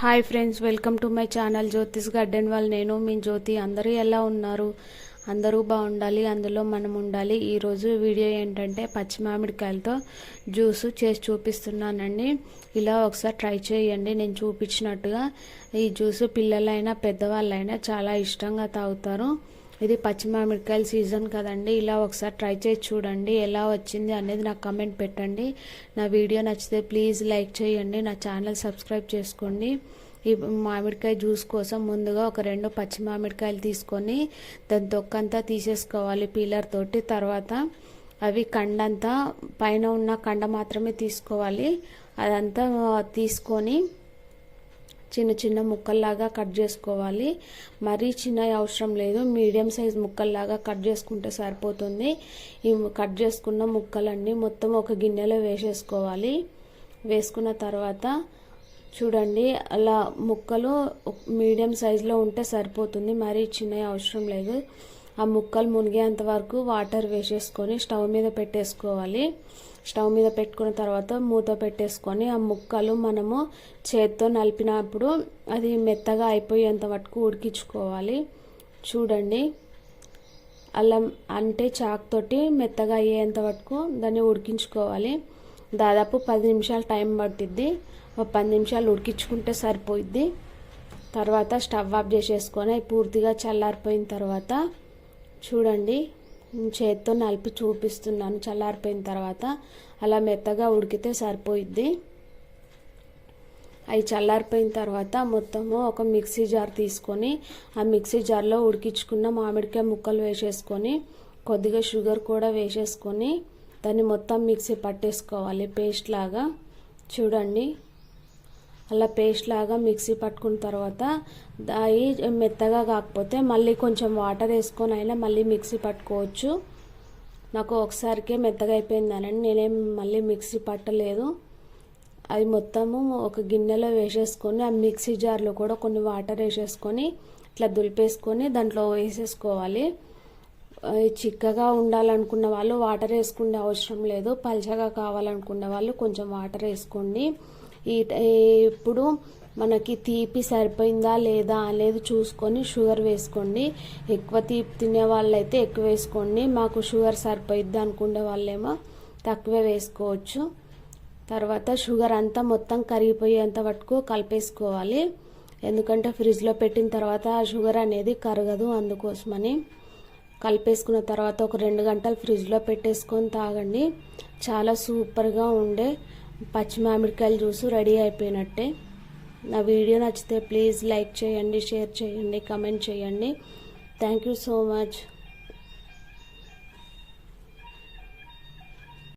Hi friends welcome to my channel Jyotish garden వాళ్ళు. నేను మీ జ్యోతి. అందరూ ఎలా ఉన్నారు? అందరూ బాగుండాలి. అందులో మనం ఉండాలి. ఈరోజు వీడియో ఏంటంటే పచ్చి మామిడికాయలతో జ్యూస్ చేసి చూపిస్తున్నానండి. ఇలా ఒకసారి ట్రై చేయండి. నేను చూపించినట్టుగా ఈ జ్యూస్ పిల్లలైనా పెద్దవాళ్ళైనా చాలా ఇష్టంగా తాగుతారు. ఇది పచ్చి మామిడికాయల సీజన్ కదండి. ఇలా ఒకసారి ట్రై చేసి చూడండి ఎలా వచ్చింది అనేది నాకు కమెంట్ పెట్టండి. నా వీడియో నచ్చితే ప్లీజ్ లైక్ చేయండి నా ఛానల్ సబ్స్క్రైబ్ చేసుకోండి. ఈ మామిడికాయ జ్యూస్ కోసం ముందుగా ఒక రెండు పచ్చి మామిడికాయలు తీసుకొని దాని తొక్కంతా తీసేసుకోవాలి పీలర్ తోటి. తర్వాత అవి కండంతా పైన ఉన్న కండ మాత్రమే తీసుకోవాలి. అదంతా తీసుకొని చిన్న చిన్న ముక్కల్లాగా కట్ చేసుకోవాలి. మరీ చిన్న అవసరం లేదు. మీడియం సైజ్ ముక్కల్లాగా కట్ చేసుకుంటే సరిపోతుంది. ఈ కట్ చేసుకున్న ముక్కలన్నీ మొత్తం ఒక గిన్నెలో వేసేసుకోవాలి. వేసుకున్న తర్వాత చూడండి అలా ముక్కలు మీడియం సైజులో ఉంటే సరిపోతుంది. మరీ చిన్న అవసరం లేదు. ఆ ముక్కలు మునిగేంత వరకు వాటర్ వేసేసుకొని స్టవ్ మీద పెట్టేసుకోవాలి. స్టవ్ మీద పెట్టుకున్న తర్వాత మూత పెట్టేసుకొని ఆ ముక్కలు మనము చేత్తో నలిపినప్పుడు అది మెత్తగా అయిపోయేంత వరకు ఉడికించుకోవాలి. చూడండి. అల్లం అంటే చాక్తోటి మెత్తగా అయ్యేంత వరకు దాన్ని ఉడికించుకోవాలి. దాదాపు పది నిమిషాలు టైం పట్టిద్ది ఒక పది నిమిషాలు ఉడికించుకుంటే సరిపోయిద్ది. తర్వాత స్టవ్ ఆఫ్ చేసేసుకొని పూర్తిగా చల్లారిపోయిన తర్వాత చూడండి చేత్తో నలిపి చూపిస్తున్నాను. చల్లారిపోయిన తర్వాత అలా మెత్తగా ఉడికితే సరిపోయిద్ది. అవి చల్లారిపోయిన తర్వాత మొత్తము ఒక మిక్సీ జార్ తీసుకొని ఆ మిక్సీ జార్లో ఉడికించుకున్న మామిడికాయ ముక్కలు వేసేసుకొని కొద్దిగా షుగర్ కూడా వేసేసుకొని దాన్ని మొత్తం మిక్సీ పట్టేసుకోవాలి పేస్ట్ లాగా. చూడండి. అలా పేస్ట్ లాగా మిక్సీ పట్టుకున్న తర్వాత అవి మెత్తగా కాకపోతే మళ్ళీ కొంచెం వాటర్ వేసుకొని అయినా మళ్ళీ మిక్సీ పట్టుకోవచ్చు. నాకు ఒకసారికే మెత్తగా అయిపోయిందనండి నేనేం మళ్ళీ మిక్సీ పట్టలేదు. అది మొత్తము ఒక గిన్నెలో వేసేసుకొని ఆ మిక్సీ జార్లో కూడా కొన్ని వాటర్ వేసేసుకొని ఇట్లా దులిపేసుకొని దాంట్లో వేసేసుకోవాలి. చిక్కగా ఉండాలనుకున్న వాళ్ళు వాటర్ వేసుకునే అవసరం లేదు. పల్చగా కావాలనుకున్న వాళ్ళు కొంచెం వాటర్ వేసుకోండి. ఈ ఇప్పుడు మనకి తీపి సరిపోయిందా లేదా అనేది చూసుకొని షుగర్ వేసుకోండి. ఎక్కువ తీపి తినే వాళ్ళైతే ఎక్కువ వేసుకోండి. మాకు షుగర్ సరిపోయిద్ది అనుకునే వాళ్ళేమో తక్కువే వేసుకోవచ్చు. తర్వాత షుగర్ అంతా మొత్తం కరిగిపోయేంత వరకు కలిపేసుకోవాలి. ఎందుకంటే ఫ్రిడ్జ్లో పెట్టిన తర్వాత ఆ షుగర్ అనేది కరగదు అందుకోసమని. కలిపేసుకున్న తర్వాత ఒక రెండు గంటలు ఫ్రిడ్జ్లో పెట్టేసుకొని తాగండి. చాలా సూపర్గా ఉండే పచ్చి మామిడికాయలు జ్యూస్ రెడీ అయిపోయినట్టే. నా వీడియో నచ్చితే ప్లీజ్ లైక్ చేయండి షేర్ చేయండి కమెంట్ చేయండి. Thank you so much